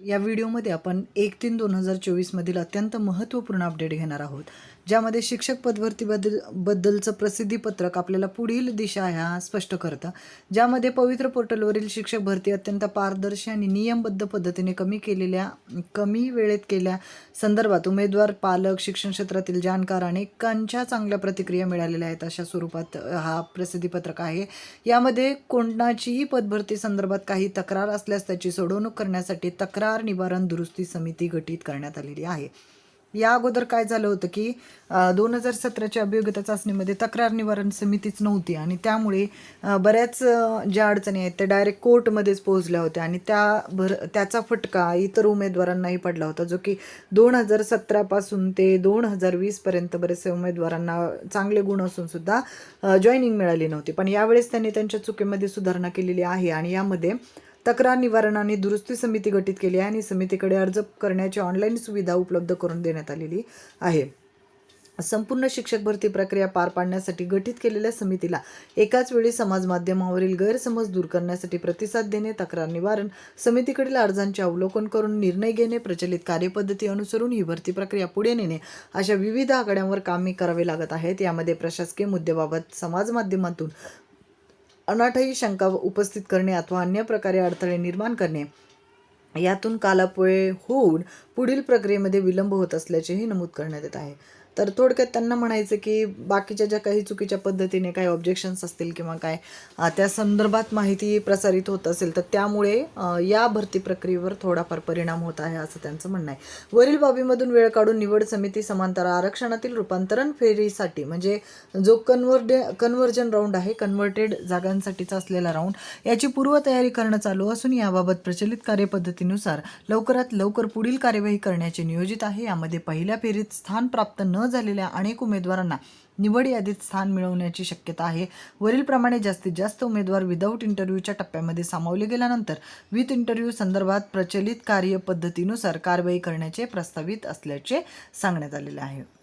या व्हिडिओमध्ये आपण एक तीन दोन हजार चोवीसमधील अत्यंत महत्त्वपूर्ण अपडेट घेणार आहोत ज्यामध्ये शिक्षक पदभरतीबद्दल बद्दलचं प्रसिद्धीपत्रक आपल्याला पुढील दिशा ह्या स्पष्ट करतं. ज्यामध्ये पवित्र पोर्टलवरील शिक्षक भरती अत्यंत पारदर्शी आणि नियमबद्ध पद्धतीने कमी केलेल्या कमी वेळेत केल्या संदर्भात उमेदवार पालक शिक्षण क्षेत्रातील जाणकार अनेकांच्या चांगल्या प्रतिक्रिया मिळालेल्या आहेत अशा स्वरूपात हा प्रसिद्धीपत्रक आहे. यामध्ये कोणाचीही पदभरती संदर्भात काही तक्रार असल्यास त्याची सोडवणूक करण्यासाठी तक्रार तक्रार निवारण दुरुस्ती समिती गठीत करण्यात आलेली आहे. या अगोदर काय झालं होतं की दोन हजार सतराच्या अभियोग्यता चाचणीमध्ये तक्रार निवारण समितीच नव्हती आणि त्यामुळे बऱ्याच ज्या अडचणी आहेत त्या डायरेक्ट कोर्टमध्येच पोहोचल्या होत्या आणि त्या भर त्याचा फटका इतर उमेदवारांनाही पडला होता जो की दोन हजार सतरापासून ते दोन हजार वीसपर्यंत बरेचसे उमेदवारांना चांगले गुण असून सुद्धा जॉईनिंग मिळाली नव्हती. पण यावेळेस त्यांनी त्यांच्या चुकीमध्ये सुधारणा केलेली आहे आणि यामध्ये तक्रार निवारण आणि दुरुस्ती समिती गठीत केली आहे आणि समितीकडे अर्ज करण्याची ऑनलाईन सुविधा उपलब्ध करून देण्यात आलेली आहे. संपूर्ण शिक्षक भरती प्रक्रिया पार पाडण्यासाठी गठीत केलेल्या समितीला एकाच वेळी समाज माध्यमावरील गैरसमज दूर करण्यासाठी प्रतिसाद देणे तक्रार निवारण समितीकडील अर्जांचे अवलोकन करून निर्णय घेणे प्रचलित कार्यपद्धती अनुसरून ही भरती प्रक्रिया पुढे नेणे अशा विविध आघाड्यांवर कामे करावे लागत आहेत. यामध्ये प्रशासकीय मुद्द्याबाबत समाज माध्यमातून अनाठायी शंका उपस्थित करणे अथवा अन्य प्रकारे अडथळे निर्माण करणे यातून कालापुळे होऊन पुढील प्रक्रियेमध्ये विलंब होत असल्याचेही नमूद करण्यात येत आहे. तर थोडक्यात त्यांना म्हणायचं की बाकीच्या ज्या काही चुकीच्या पद्धतीने काही ऑब्जेक्शन्स असतील किंवा काय त्या संदर्भात माहिती प्रसारित होत असेल तर त्यामुळे या भरती प्रक्रियेवर थोडाफार परिणाम होत आहे असं त्यांचं म्हणणं आहे. वरील बाबीमधून वेळ काढून निवड समिती समांतर आरक्षणातील रूपांतरण फेरीसाठी म्हणजे जो कन्वर्डे कन्व्हर्जन राऊंड आहे कन्व्हर्टेड जागांसाठीचा असलेला राऊंड याची पूर्वतयारी करणं चालू असून याबाबत प्रचलित कार्यपद्धतीनुसार लवकरात लवकर पुढील कार्यवाही करण्याचे नियोजित आहे. यामध्ये पहिल्या फेरीत स्थान प्राप्त न न झालेल्या अनेक उमेदवारांना निवड यादीत स्थान मिळवण्याची शक्यता आहे. वरीलप्रमाणे जास्तीत जास्त उमेदवार विदाऊट इंटरव्ह्यूच्या टप्प्यामध्ये सामावले गेल्यानंतर विथ इंटरव्ह्यू संदर्भात प्रचलित कार्यपद्धतीनुसार कारवाई करण्याचे प्रस्तावित असल्याचे सांगण्यात आलेले आहे.